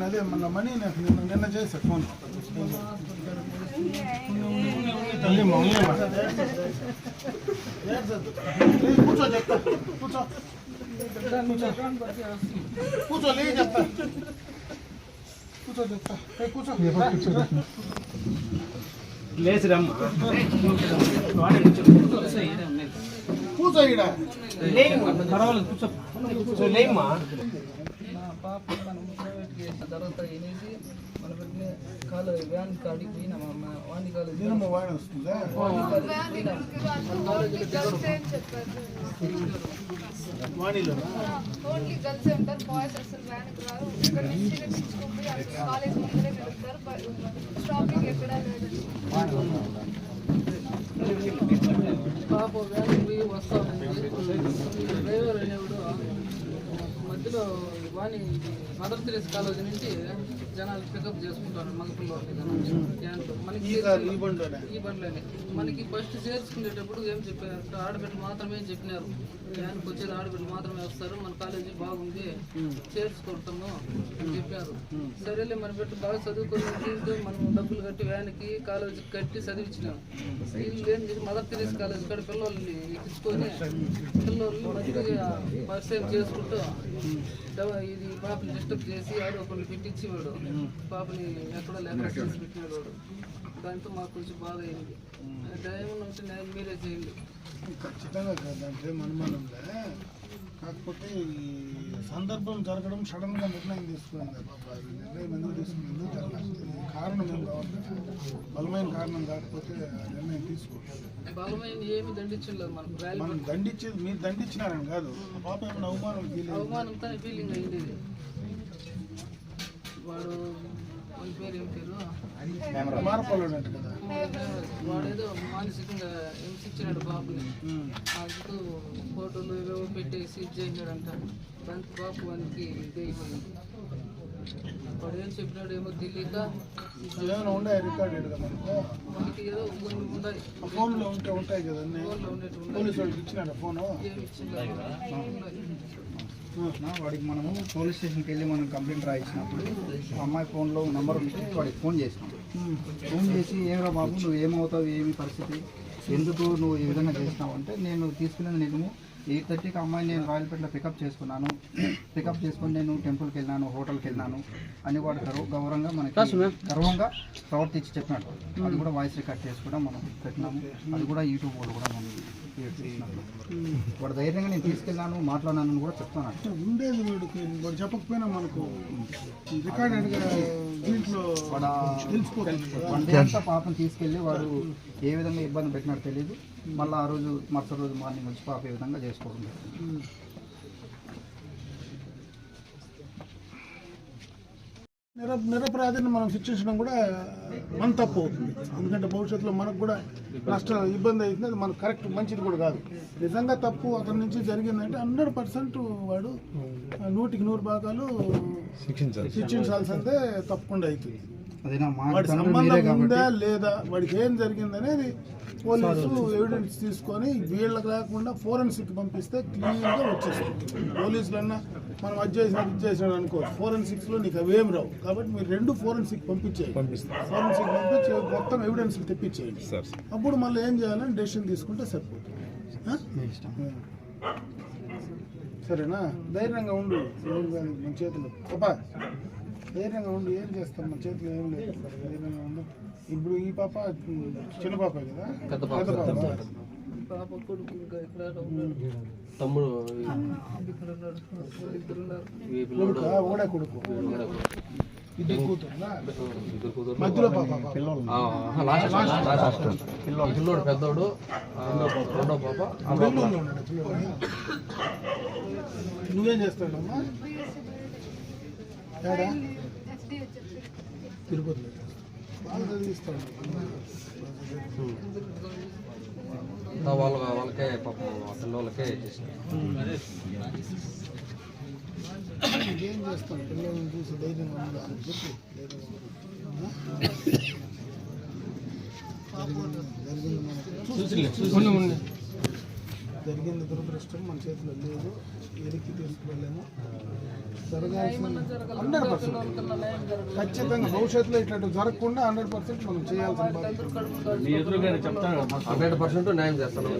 నేను అదే మన మనీ నాకు నిన్న నిన్న చేసా ఫోన్. కూర్చో చెప్తా. కూర్చో. కూర్చో లేదు చెప్తా. కూర్చో చెప్తా. కూర్చో. పర్వాలేదు లేమ్మా. నా పాప మనం ప్రైవేట్ చేసిన తర్వాత అనేసి మన పెట్టిన కాలు వ్యాన్ కాడికి పోయినాం అమ్మ వాణి కాలేజ్ దినము వాయిన వస్తుందా వాణి కాలేజ్ పోయినాం మన కాలేజీలో జరుగుతుంది వాణిలో ఓన్లీ గర్ల్స్ ఉంటారు బాయ్స్ అసలు వ్యాన్కి రారు ఇక్కడ నుంచి తెచ్చుకుంటే అసలు కాలేజ్ ముందరే వెళ్తారు స్టాపింగ్ ఎక్కడా లేదండి పాప వ్యాన్ పోయి వస్తా ఉంది డ్రైవర్ అనేవాడు మధ్యలో వాణి మదర్ తెరేస్ కాలేజీ నుంచి జనాలు పికప్ చేసుకుంటారు మగపిల్లలు క్యాన్లో మనకి ఈ బండిలోనే. మనకి ఫస్ట్ చేర్చుకునేటప్పుడు ఏం చెప్పారు? ఆడబిడ్డలు మాత్రమే చెప్పినారు? వ్యాన్కి వచ్చేది ఆడబిడ్డలు మాత్రమే వస్తారు మన కాలేజీ బాగుంది చేర్చుకుంటాము అని చెప్పారు. సరేలే మన బిడ్డ బాగా చదువుకొని దీంతో మనం డబ్బులు కట్టి వ్యాన్కి కాలేజీకి కట్టి చదివించినాం. వీళ్ళు ఏం చేసి మదర్ తెరీస్ కాలేజ్ కాడ పిల్లల్ని ఎక్కించుకొని పిల్లల్ని మంచిగా పరిచయం చేసుకుంటూ ఇది పాపని డిస్టర్బ్ చేసి ఆరోపణలు పెట్టించేవాడు. పాపని ఎక్కడో లేకుండా చేసి పెట్టినాడు దాంతో మాకు కొంచెం బాధ అయింది. దయం ఉంటే నేను మీరే చేయండి. ఖచ్చితంగా దాంట్లో అనుమానంలే కాకపోతే ఈ సందర్భం జరగడం సడన్గా నిర్ణయం తీసుకున్నాను ఈ నిర్ణయం ఎందుకు తీసుకుంది ఎందుకు కారణం ఏం కావాలి? బలమైన కారణం కాకపోతే నిర్ణయం తీసుకో బలమైన ఏమి దండించలేదు మనం దండించేది మీరు దండించినారని కాదు. పాప ఏమైనా అవమానం ఫీల్ అవమానంతో ఫీలింగ్ అయింది. వాడు వాడి పేరు ఏం పేరు? వాడేదో మానసికంగా హింసించినాడు బాబుని. అందుకు ఫోటోలు ఏవేవో పెట్టేసి ఇది చేసినాడంట. దానికి బాబు వానికి ఇది అయిపోయింది వాడు ఏం చెప్పినాడు ఏమో తెలియక ఏమైనా ఉండే రికార్డెడ్ కదా మనకు మనకి ఏదో కొన్ని ఉన్నాయి ఫోన్లో ఉంటే ఉంటాయి కదా అన్నీ. ఫోన్లో ఉన్నాయి పోలీసు వాళ్ళకి ఇచ్చినారా ఫోను? ఏమి ఇచ్చిందో వాడికి మనము పోలీస్ స్టేషన్కి వెళ్ళి మనం కంప్లైంట్ రాయించినప్పుడు అమ్మాయి ఫోన్లో నెంబర్ ఉంటే వాడికి ఫోన్ చేసినాం. ఫోన్ చేసి ఏమరా బాబు నువ్వు ఏమవుతావు? ఏమి పరిస్థితి? ఎందుకు నువ్వు ఈ విధంగా చేసినావు? అంటే నేను తీసుకునేది నేను ఎయిట్ థర్టీకి అమ్మాయి నేను రాయలపేటలో పికప్ చేసుకున్నాను. పికప్ చేసుకొని నేను టెంపుల్కి వెళ్ళినాను హోటల్కి వెళ్ళినాను అని వాడు గర్వ గౌరవంగా మనకి గర్వంగా ప్రవర్తించి చెప్పినాడు. అది కూడా వాయిస్ రికార్డ్ చేసి కూడా మనం పెట్టినాము. అది కూడా యూట్యూబ్ వాళ్ళు కూడా మనం వాడు ధైర్యంగా నేను తీసుకెళ్ళాను మాట్లాడినాను కూడా చెప్తున్నాను ఉండేది వీడికి వాడు చెప్పకపోయినా మనకు రికార్డెడ్గా దీంట్లో తెలిసిపోతుంది కదా. వన్ డే అంతా పాపను తీసుకెళ్ళి వాడు ఏ విధంగా ఇబ్బంది పెట్టినాడో తెలియదు మళ్ళీ ఆ రోజు మరుసటి రోజు మార్నింగ్ వచ్చి పాప ఈ విధంగా చేసుకోవడం నిర నిరపరాధిని మనం శిక్షించడం కూడా మన తప్పు అవుతుంది. ఎందుకంటే భవిష్యత్తులో మనకు కూడా నష్ట ఇబ్బంది అవుతుంది. అది మనకు కరెక్ట్ మంచిది కూడా కాదు. నిజంగా తప్పు అతని నుంచి జరిగిందంటే హండ్రెడ్ పర్సెంట్ వాడు నూటికి నూరు భాగాలు శిక్షించాల్సిందే తప్పకుండా అవుతుంది. అదే నా మా వాడి సంబంధం ఉందా లేదా వాడికి ఏం జరిగింది అనేది పోలీసు ఎవిడెన్స్ తీసుకొని వీళ్ళకి లేకుండా ఫోరెన్సిక్ పంపిస్తే క్లియర్గా వచ్చేస్తుంది. పోలీసులన్నా మనం అది చేసినాడు ఇది చేసినాడు అనుకో ఫోరెన్సిక్స్లో నీకు అవేం రావు. కాబట్టి మీరు రెండు ఫోరెన్సిక్ పంపించేయండి. ఫోరెన్సిక్ పంపించి మొత్తం ఎవిడెన్స్ తెప్పించేయండి. అప్పుడు మళ్ళీ ఏం చేయాలని డెసిషన్ తీసుకుంటే సరిపోతుంది. సరేనా? ధైర్యంగా ఉండు. ఏం కాదు మన చేతిలో. పాపా ధైర్యంగా ఉండు. ఏం చేస్తాం? మన చేతిలో ఏం లేదు. ధైర్యంగా ఉండు. ఇప్పుడు ఈ పాప చిన్న పాప కదా? పెద్ద పాప. పాప. కొడుకు ఇంకా ఇక్కడ ఉన్నాడు తమ్ముడు ఓడే కొడుకు. ఇద్దరు కూతురు. మధ్యలో పాప పాప. లాస్ట్ లాస్ట్ పిల్లోడు పిల్లోడు పెద్దోడు రెండో పాప. నువ్వేం చేస్తాడమ్మా బాగా చదివిస్తాడు వాళ్ళ వాళ్ళకే పాపం ఆ పిల్లోళ్ళకే చేసింది ఏం చేస్తాం? పిల్లల్ని చూసి ధైర్యంగా ఉండాలి చెప్పు. జరిగింది మనకి జరిగింది దురదృష్టం మన చేతిలో లేదు ఎరికి తీసుకువెళ్ళాము. Hundred percent. ఖచ్చితంగా భవిష్యత్తులో ఇట్లాంటి జరగకుండా హండ్రెడ్ పర్సెంట్ మనం చేయాల్సిన బాధ్యత. హండ్రెడ్ పర్సెంట్ న్యాయం చేస్తాను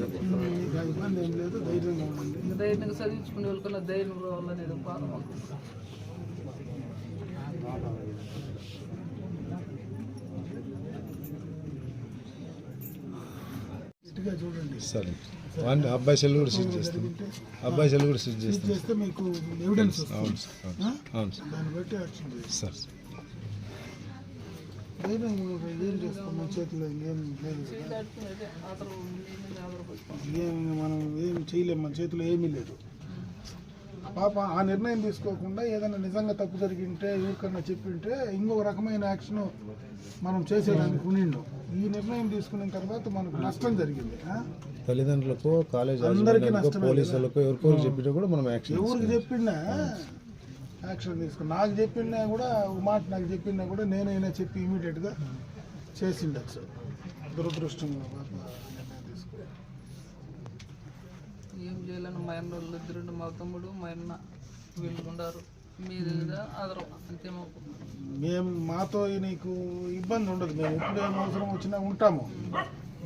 ఇబ్బంది ఏం లేదు ధైర్యంగా ఉండండి. ధైర్యంగా చదివించుకునే వాళ్ళకన్నా ధైర్యం రావాలనేది. ఇటుగా చూడండి. సరే. వాడిని అబ్బాయి సెల్ కూడా స్విచ్ చేస్తాం. అబ్బాయి సెల్ కూడా ఇది చేస్తాం. చేస్తే మీకు ఎవిడెన్స్ అవును సార్. అవును సార్. సార్. మన చేతిలో ఏం చేయలేము మన చేతిలో ఏమీ లేదు. పాప ఆ నిర్ణయం తీసుకోకుండా ఏదైనా నిజంగా తప్పు జరిగింటే ఎవరికన్నా చెప్పింటే ఇంకొక రకమైన యాక్షన్ మనం చేసేదానికి ఉండిండు. ఈ నిర్ణయం తీసుకున్న తర్వాత మనకు నష్టం జరిగింది ఆ? తల్లిదండ్రులకు కాలేజ్ అందరికీ నష్టమే పోలీసులకు ఎవరికో చెప్పినా కూడా మనం యాక్షన్ ఎవరికి చెప్పిండా యాక్షన్ తీసుకుని నాకు చెప్పినా కూడా మాట నాకు చెప్పినా కూడా నేనైనా చెప్పి ఇమీడియట్గా చేసిండొచ్చు. దురదృష్టం పాప నిర్ణయం తీసుకుని చేయాలని మా అన్న వాళ్ళు ఇద్దరు మా తమ్ముడు మా అన్న వీళ్ళు ఉన్నారు మీరు ఆధారం అంతే మాకు. మేము మాతో నీకు ఇబ్బంది ఉండదు. మేము ఎప్పుడు ఏం అవసరం వచ్చినా ఉంటాము.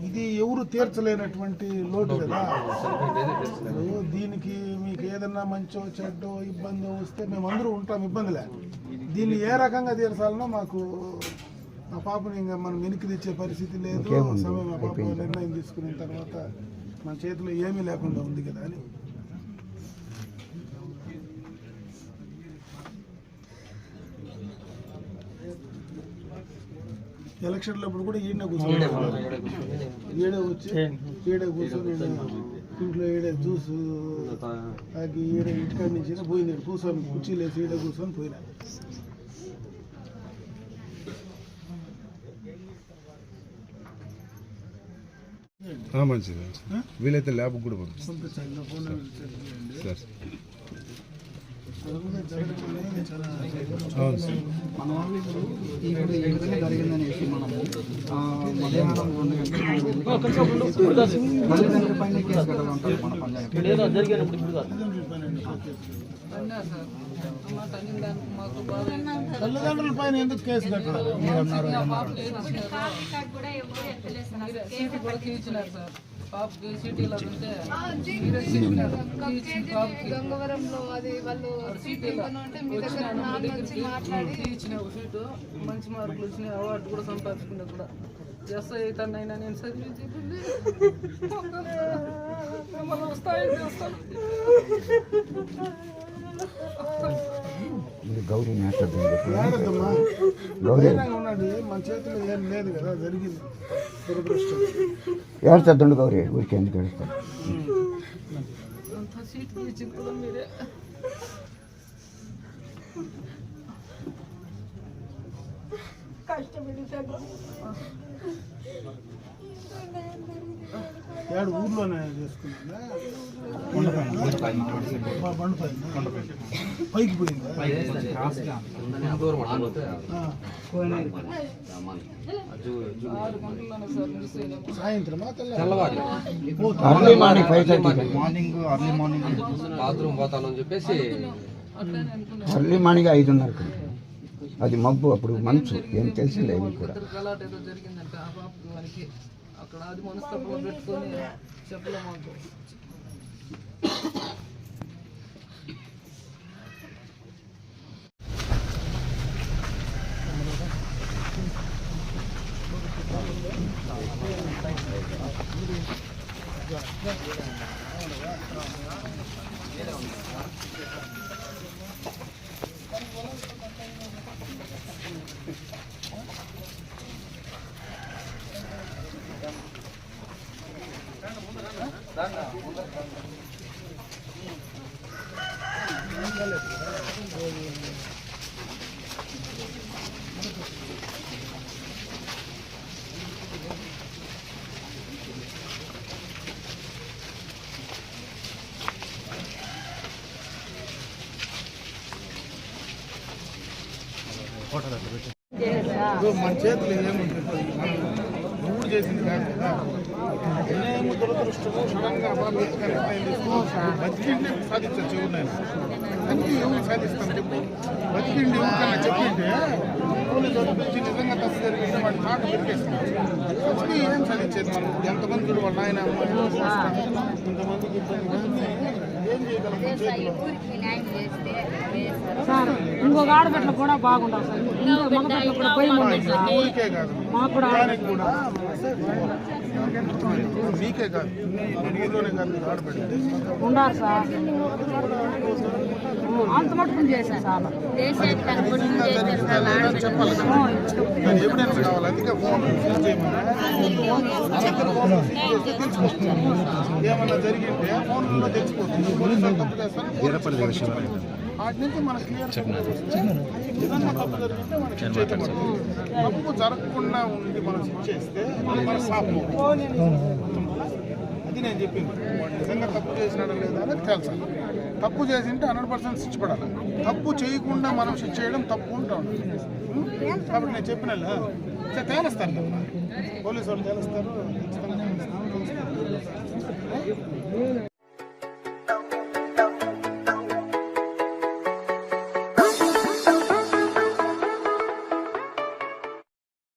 ఇది ఎవరు తీర్చలేనటువంటి లోటు కదా. దీనికి మీకు ఏదన్నా మంచో చెడ్డో ఇబ్బందో వస్తే మేము అందరూ ఉంటాం ఇబ్బంది లే దీన్ని ఏ రకంగా తీర్చాలనో మాకు మా పాపని ఇంకా మనం వెనక్కి తెచ్చే పరిస్థితి లేదు. సమయం మా పాప నిర్ణయం తీసుకున్న తర్వాత మన చేతిలో ఏమీ లేకుండా ఉంది కదా అని. ఎలక్షన్లో అప్పుడు కూడా ఈయన కూర్చొని ఈడ వచ్చి ఈడ కూర్చొని ఈడ ఇంట్లో ఈడ జ్యూస్ ఈడ ఇంటికాడ నుంచి పోయినాడు కూర్చొని కుర్చీలు వేసి ఈడ కూర్చొని పోయినాడు మంచిది మంచిది. వీలైతే ల్యాబ్ కూడా పంపిస్తాం. సార్ జరగడం జరగడం అనేది చాలా అవును సార్ మన వాళ్ళు ఇప్పుడు విధంగా ఈ విధంగా జరిగిందనేసి మనము మధ్యాహ్నం రెండు గంటలకు పైన కేసు కట్టాలంటారు మన పంచాయతీ. తల్లిదండ్రుల పైన ఎందుకు కేసు కట్టాలి పాపకి ఏం ఇచ్చినారు? సీటు కూడా తీయించినారు సార్ పాపకి సీట్ ఇలా ఉంటే గంగవరంలో అది వాళ్ళు ఒక సీటు మంచి మార్కులు వచ్చినాయి అవార్డు కూడా సంపాదించుకున్నా కూడా. ఎస్ఐ అవుతానైనా నేను చదివి చేస్తాను లేదు కదా జరిగింది. దురదృష్టం. ఏడుతుండు గౌరీ? ఊరికి ఎందుకు ఏడుస్తాడు అంత ఏడు ఊర్లోనే చేసుకున్నా పైకి పోయిందా? Early morning five thirty morning early morning bathroom పోతానని చెప్పేసి అర్లీ మార్నింగ్ ఐదున్నరకు అది మబ్బు అప్పుడు మంచు. ఏం తెలిసిందేమి కూడా. అక్కడ అది మనస్తత్వం పెట్టుకొని చెప్పలే మాకు. ఇదిగో మన చేతిలో ఏముంటుంది మనం ఎవరు చేసింది కాదు కదా. అన్యాయము దురదృష్టము సడన్ బతికిండి సాధించచ్చు ఎవరినైనా అందుకే ఎవరు చెప్పు బతికిండి ఎవరికైనా చెప్పింటే వాళ్ళు నిజంగా తప్పు జరిగింది వాడి మాట పెట్టేస్తున్నారు ఏం సాధించేది మనం ఎంతమంది చూడు వాళ్ళ ఏం చేయగలం సార్ ఇంకొక ఆడబిడ్డలు కూడా బాగుంటారు సార్ ఇంకో మగబిడ్డలు కూడా భయం ఉండదు సార్ మాకు కూడా కూడా మీకే కాదు. నేను ఈరోనే కాదు మీకు ఆడబెట్టి ఉండాలి సార్. అంత మటుకు చేశాను. సార్. చెప్పాలి కదా. దాని ఎవిడెన్స్ కావాలి? అందుకే ఫోన్ ఫోన్ ఏమన్నా జరిగింటే ఫోన్లో పోలీసు వాళ్ళు తప్పు చేస్తారు. వాటి నుంచి మనకు క్లియర్ ఏదన్నా తప్పు జరిగితే మనకి తప్పు జరగకుండా ఉండి మనం చేస్తే మన పాపం అది నేను చెప్పింది. వాడు నిజంగా తప్పు చేసినాడా లేదా అనేది తెలుసాలి తప్పు చేసింటే హండ్రెడ్ పర్సెంట్ శిక్ష పడాలి. తప్పు చేయకుండా మనం శిక్ష చేయడం తప్పు ఉంటాం కాబట్టి నేను చెప్పిన తేలుస్తారు కదా. పోలీసు వాళ్ళు తేలుస్తారు. ఖచ్చితంగా తేలుస్తారు.